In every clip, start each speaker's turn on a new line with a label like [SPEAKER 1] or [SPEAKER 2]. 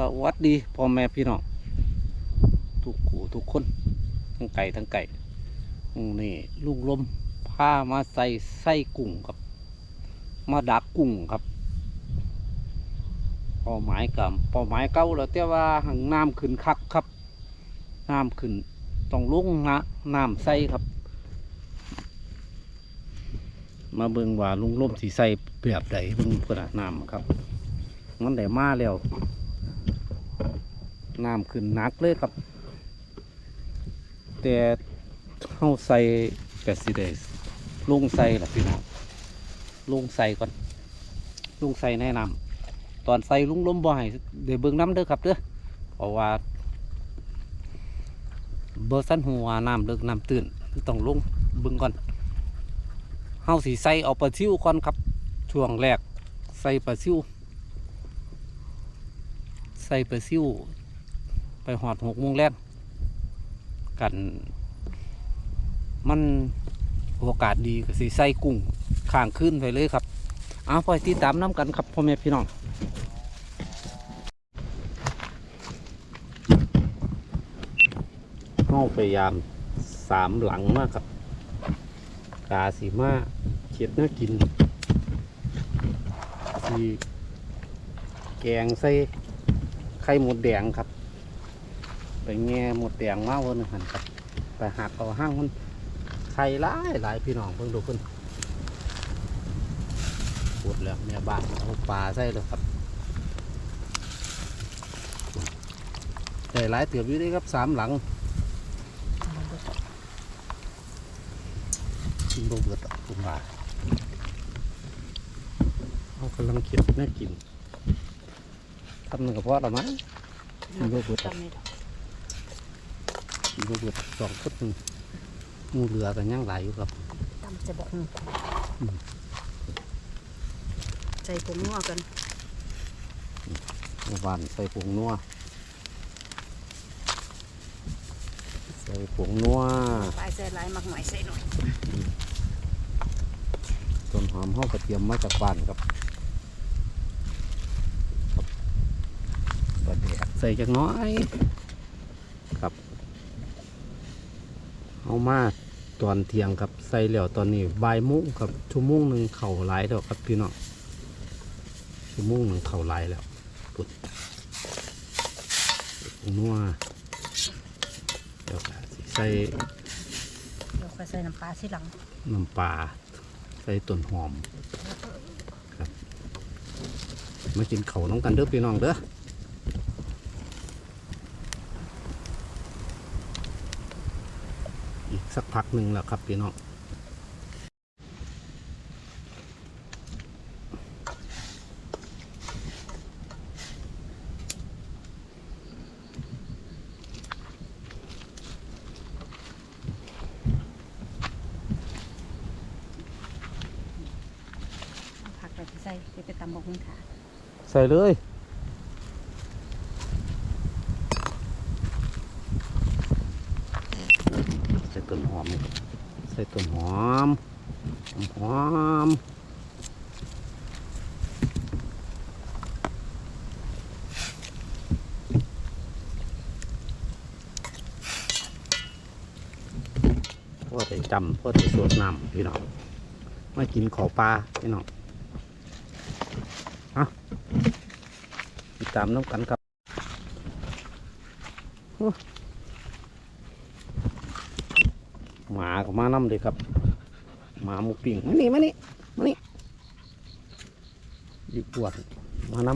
[SPEAKER 1] สวัสดีพ่อแม่พี่น้องทุกขู่ทุกคนทั้งไก่ทั้งไก่นี่ลุงลมพามาใส่ไส้กุ้งครับ มาดักกุ้งครับป้าหมายกับป้าหมายเก่าแล้วแต่ว่าหังน้ำขึ้นคักครับน้ำขึ้นต้องลุงนะน้ำใส่ครับ มาเบิ่งว่าลุงลมสีใส่แบบใดเบิ่งขนาดน้ำครับมันได้มาแล้ว น้ำขึ้นหนักเลยครับ แต่เข้าใส่แปดสิเดสลงใส่ละพี่น้องลงใส่ก่อนลงใส่แนะนำตอนใส่ลุงล้มบ่ให้เดี๋ยวเบิ่งน้ำเด้อครับเด้อเพราะว่าเบอร์สั้นหัวน้ำเลิกน้ำตื้นต้องลงเบิ่งก่อนเฮาสีใส่เอาปลาซิวก่อนครับช่วงแรกใส่ปลาซิวใส่ปลาซิว ไปหอดหกโมงแรกกัน มันโอกาสดีก็สิใส่กุ้งข้างขึ้นไปเลยครับเอาไปติดตามน้ำกันครับพ่อแม่พี่น้องเข้าพยายามสามหลังมากครับ กาสีมาเขียดน่ากินสีแกงใส่ไข่หมดแดงครับ ไปแง่หมดแดงมาวันหันครับไปหักเอาห้างมันไข่หลายหลายพี่น้องเพิ่งดูขึ้นปวดแล้วแม่ยบ้านเอาปลาใส่เลยครับใส่หลายเตือบอยู่เด้ครับสามหลังกินโรเบิร์ตอะผมว่าเขากำลังเขียนน่กินทำหนึ่งกับพ่อหรือมั้งกินโรเบิร์ต อะ
[SPEAKER 2] จำไม่ได้
[SPEAKER 1] กินโรเบิร์ตสองฟุตหนึ่งหมูเรือกันยังหลายอยู่ครับ
[SPEAKER 2] จำจะบอก
[SPEAKER 1] อืม
[SPEAKER 2] ใจผมนัวกัน
[SPEAKER 1] หมู่บ้านใส่ผงนัวใส่ผงนัว
[SPEAKER 2] ลายใส่ลายมักหน่อยใส่หน่อย
[SPEAKER 1] ต้นหอมห้อกระเทียมมาจากบ้านครับครับปลาแดกใส่จักหน้อย ครับ เอามาตอนเที่ยงครับใส่แล้วตอนนี้บ่ายโมงครับชั่วโมงหนึ่งเข่าหลายแล้วครับพี่น้องชั่วโมงหนึ่งเข่าหลายแล้วปุ๊บผงนัวเดี๋ยวก็สิใส่
[SPEAKER 2] เดี๋ยวค่อยใส่น้ำปลาทีหลัง
[SPEAKER 1] น้ำปลาใส่ต้นหอมครับมากินเขาวน้องกันเด้อพี่น้องเด้ออีก สักพักหนึ่งแล้วครับพี่น้อง
[SPEAKER 2] เอาผักไปใส่เดี๋ยวไปตำบอกคุณขา
[SPEAKER 1] ใส่เลยใส่ต้นหอมครับ ใส่ต้นหอมต้นหอมพ่อได้จำพ่อได้สวดน้ำพี่น้องมากินขอปลาพี่น้องติดตามน้ำกันครับโอ้หมา ก็มาน้ำเลยครับหมาหมูปิ่งมานี่มานี่มานี่ยีปวดมาน้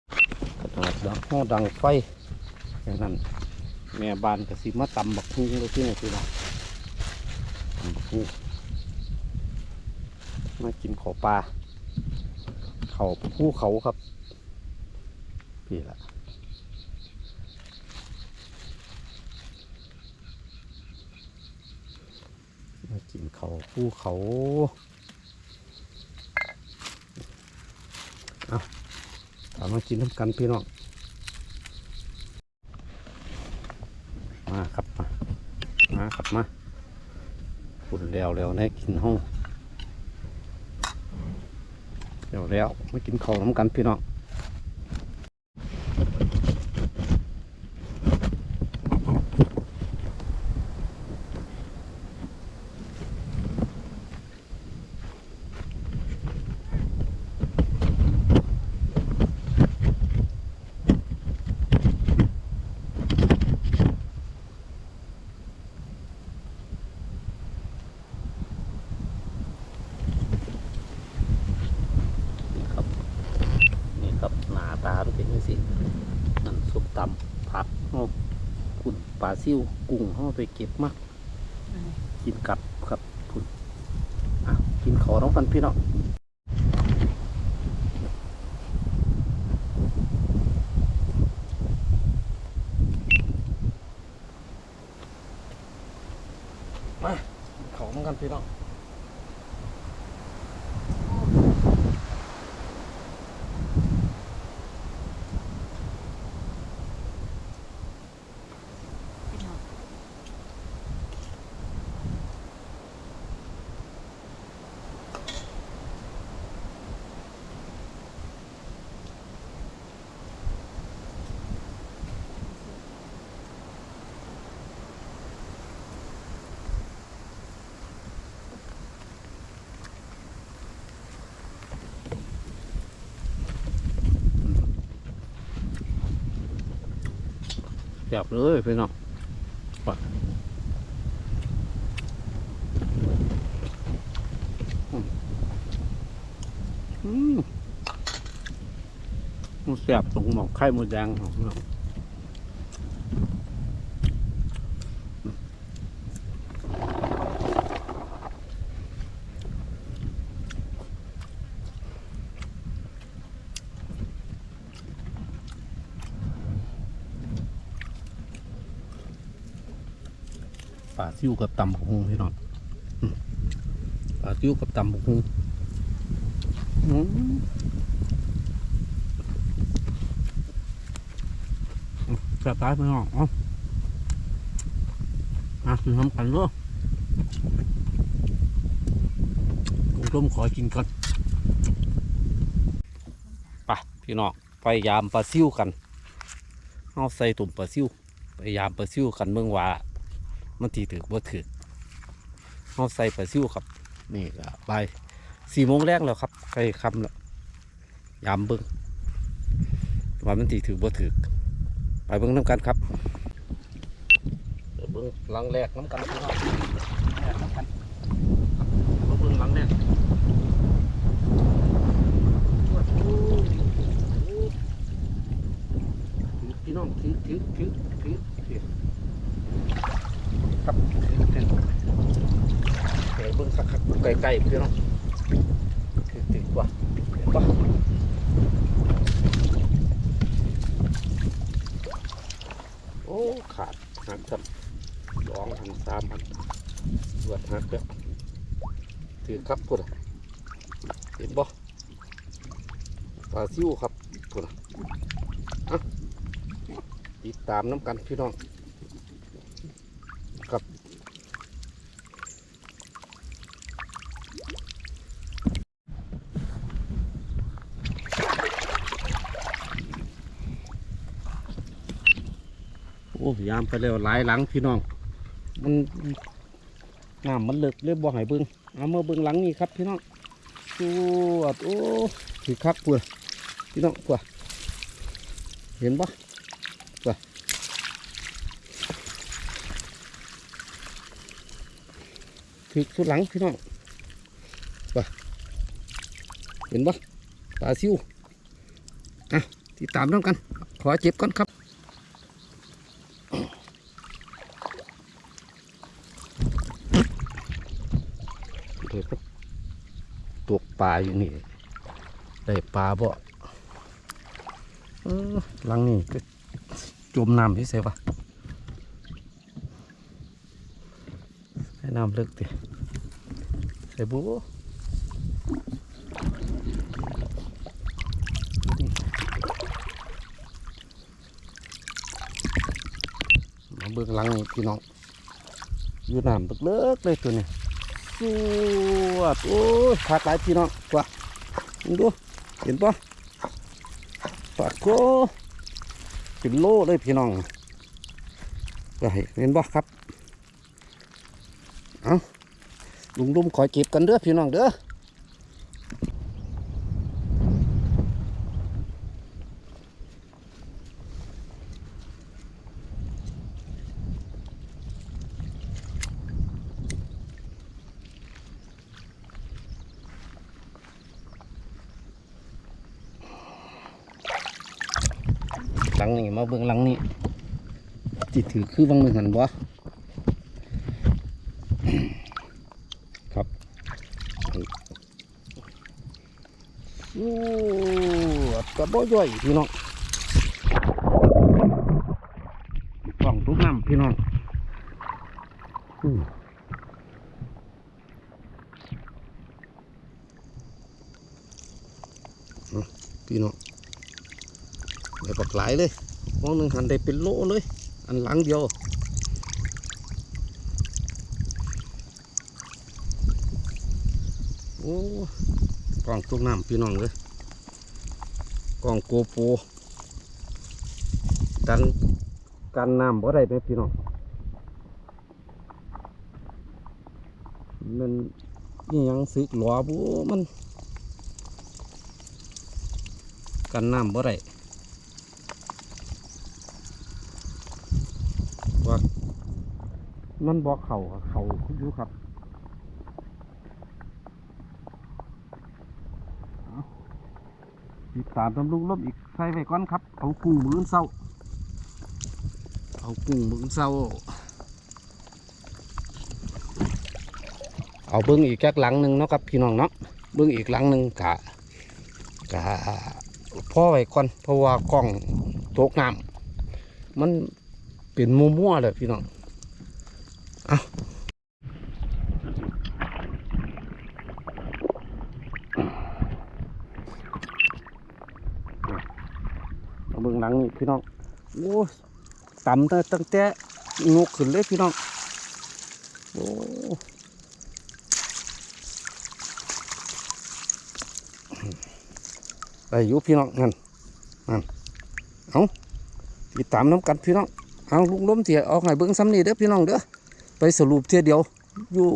[SPEAKER 1] ำกระโดดังห้อดังไฟอย่างนั้นแม่บ้านก็สิมาตำบักฮุ้งเลยที่ไหนที่ละตำบักฮุ้งมากินขอปลาเขาภูเขาครับพี่ละมากิน เขาภูเขาเอาถามมากินน้ำกันพี่น้องมาครับมามาครับมาฝุ่นแล้วแล้วได้กินห้องแล้วแล้วมากินข้าวน้ำกันพี่น้อง ปลาซิ่วกุ้งเขาไปเก็บมากกินกับครับคุณอะกินขอน้องกันพี่น้องมาขอน้องกันพี่น้อง แซ่บเลยพี่น้องไปอืมอืมมันแซ่บตรงหมอกไข่หมดแดงของพี่น้อาซิวกับตำบักฮุงพี่น้องปลาซิวกับตำบักฮุงอืมจะตายไปหรอกอ๋ออะคือทำกันเลยผมต้มขอกินก่อนไปพี่น้องพยายามปลาซิวกันเอาใส่ตุ่มปลาซิวพยายามปลาซิวกันเมืองว่า มันตีถือว่าถือเอาใส่ปลาซิวครับ นี่ก็ไปสี่โมงแรกแล้วครับใกล้คำแล้วยามเบิ้งว่ามันตีถือว่าถือไปเบิ้งน้ำกันครับเดี๋ยวเบิ้งหลังแรกน้ำกันพี่น้องแรกน้ำกันมาเบิ้งหลังแรกพี่น้องถือถือถือถือถือ ครับเดี๋ยวเบิ้งสักๆใกล้ๆพี่น้องถือถือกว่าเห็นปะโอ้ขาดหักครับสองหันสามหันเวดหักแล้วถือครับพุ่นน่ะเห็นบ่ปลาซิวครับพุ่นน่ะอะติดตามน้ำกันพี่น้องครับโอ้ ยามไปแล้วหลายหลังพี่น้อง มันน้ำมันเลิกเลยบ่ใหายเบิ้งเอามาเบิ้งหลังนี่ครับพี่น้องสวดโอ้ถือคักปวดพี่น้องปวดเห็นปะปวดถือสุดหลังพี่น้องปวดเห็นปะปลาซิวอะติดตามน้ำกัน ขอเจ็บก่อนครับ เดี๋ยวก็ตก ปลาอยู่นี่ได้ปลาบ่ลังนี่ก็จมน้ำที่เสวะให้น้ำลิกติใส่บูมาเบิ่งหลังนี่พี่น้องอยู่น้ำลิกๆเลยตัวนี้ สวดโอ้ยขาดหลายพี่น้องกว่ามึงดูเห็นปะปากโกเป็นโลเลยพี่น้องไปเห็นปะครับ เอาลุงลุมขอเก็บกันเด้อพี่น้องเด้อ หลังนี้มาเบิ่งหลังนี้จิตถือคือบางหนึ่งหันบ่ครับโอ้อัดกระบ่ย่อยพี่น้องกล่องทุกน้ำพี่น้องพี่น้อง หลายเลยมองหนึ่งหันได้เป็นโลเลย อันหลังเดียวโอ้กล่องตุกน้ำพี่น้องเลยกล่องโกโปรกันกันน้ำบ่ได้ไหมพี่น้องมันนี่ยังสึกหลัวบูมัน กันน้ำบ่ได้ว่า มันบอกเขาเขาอยู่ครับติดตามตำลุงลบอีกใส่ไว้ก่อนครับ เอากุ้งมือเศร้า เอากุ้งมือเศร้า เอาเบิ้งอีกแค่หลังหนึ่งเนาะครับพี่น้องเนาะ เบิ้งอีกหลังหนึ่งกะกะพ่อไว้ก่อนเพราะว่ากล้องตกน้ำมันเป็นมัวๆเลยพี่น้อง เอาเอาเบิ้ งหลังนี่พี่น้องโอ้ต่ำตั้งตั้งแต่งกขึ้นเลยพี่น้องโอ้ไปอยู่พี่น้องนั่นนั่นเอาติดตามน้ำกันพี่น้องเอาลุงล้มเถียเอาให้เบิ้งซ้ำนี่เด้อพี่น้องเด้อไปสรุปเทียเดียวอยู่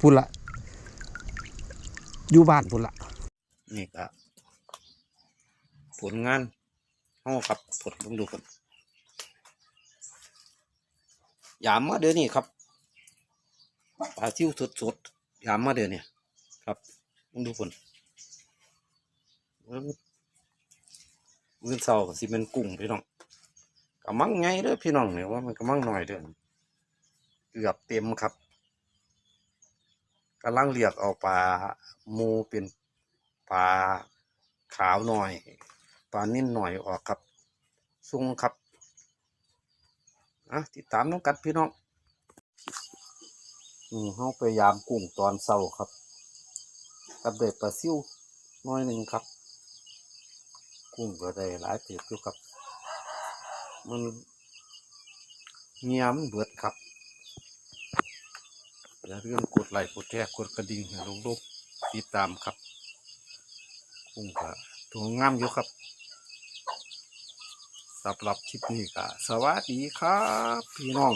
[SPEAKER 1] พุ่นละอยู่บ้านพุ่นละนี่ก็ผลงาน ห้องครับผลต้องดูกันยามมาเดือนนี้ครับปลาทิวสดสดๆยามมาเดือนนี้ครับต้องดูคนเบิ่งมื้อเช้าสิเป็นกุ้งพี่น้องกำมังไงเด้อพี่น้องเนี่ยว่ามันกำมังหน่อยเด้อเกือบเต็มครับกำลังเรียกเอาปลาหมูเป็นปลาขาวหน่อย ลานิ่นหน่อยออกครับซุงครับอะติดตามน้องกัดพี่น้องนี่เฮาพยายามกุ้งตอนเช้าครับกับเด็ดปลาซิวน้อยหนึ่งครับ กุ้งก็ได้หลายเติบอยู่ครับ มันเงียมเบิดครับอย่าลืมกดไลค์กดแชร์กดกระดิ่งให้ลงรูปติดตามครับ กุ้งก็ตัวงามอยู่ครับ สำหรับคลิปนี้ก็สวัสดีครับ พี่น้อง